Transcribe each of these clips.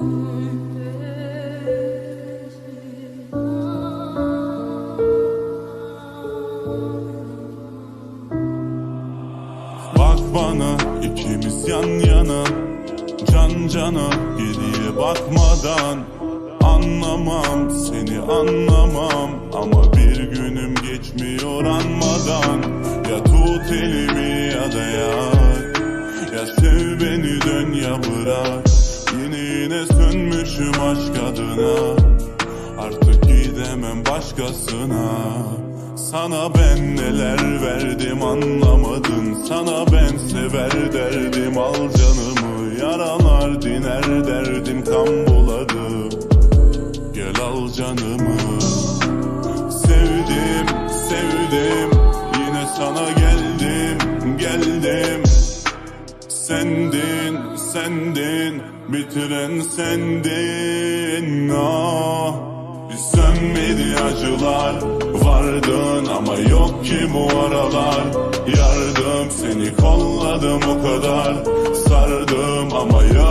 Bak bana ikimiz yan yana Can cana geriye bakmadan Anlamam seni anlamam. Ama bir günüm geçmiyor anmadan Ya tut elimi ya da yak Ya sev beni dön ya bırak. Yine yine sönmüşüm aşk adına. Artık gidemem başkasına. Sana ben neler verdim anlamadın. Sana ben sever derdim. Al canımı Yaralar diner derdim. Kan buladı Gel al canımı. Sevdim sevdim. Yine sana geldim geldim. Sendin, sendin, bitiren sendin ah. Bir sönmedi acılar, vardın ama yok ki bu aralar. Yardım seni kolladım o kadar, sardım ama yok,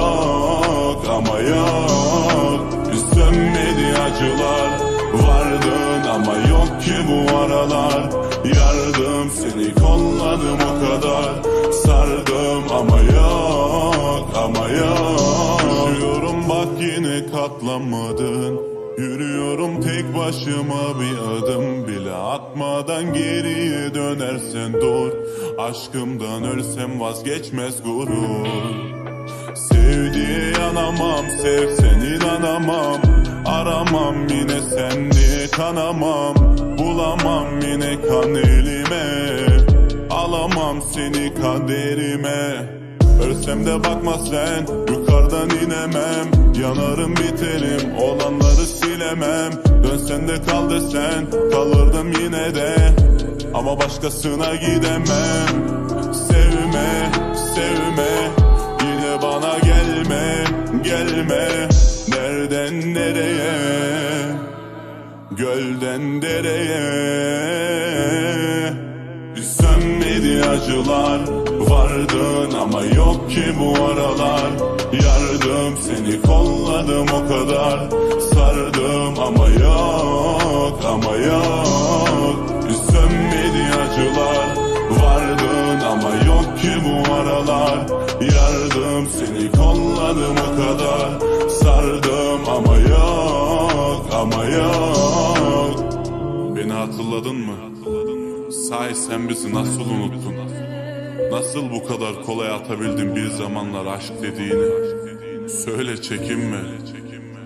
katlanmadın Yürüyorum tek başıma bir adım bile atmadan geriye dönersen dur. Aşkımdan ölsem vazgeçmez gurur. Sevdiğe yanamam, sevsen inanamam. Aramam yine sen diye kanamam Bulamam yine kan elime. Alamam seni kaderime. Ölsem de bakma sen Yukarıdan inemem. Yanarım silemem Dönsen de kal desen Kalırdım yine de. Ama başkasına gidemem. Sevme, sevme Yine bana gelme, gelme. Nereden nereye? Gölden dereye. Sönmedi acılar Vardın ama yok ki bu aralar. Yardım seni kolladım o kadar acılar Vardın ama yok ki bu aralar Yardım seni kolladım o kadar Sardım ama yok ama yok Beni hatırladın mı? Sahi sen bizi nasıl unuttun? Nasıl bu kadar kolay atabildin bir zamanlar aşk dediğini? Söyle çekinme.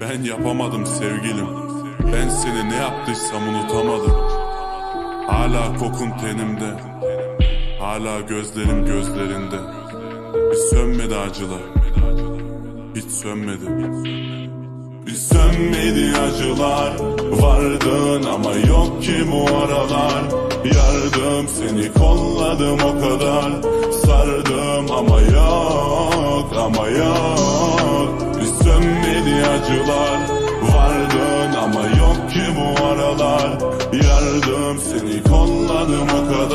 Ben yapamadım sevgilim. Ben seni ne yaptıysam unutamadım. Hala kokun tenimde. Hala gözlerim gözlerinde. Hiç sönmedi acılar. Hiç sönmedi. Bir sönmedi acılar Vardın ama yok ki bu aralar Yardım seni kolladım o kadar Sardım ama yok ama yok Bir sönmedi acılar Vardın ama yok ki bu aralar. Yardım seni kolladım o kadar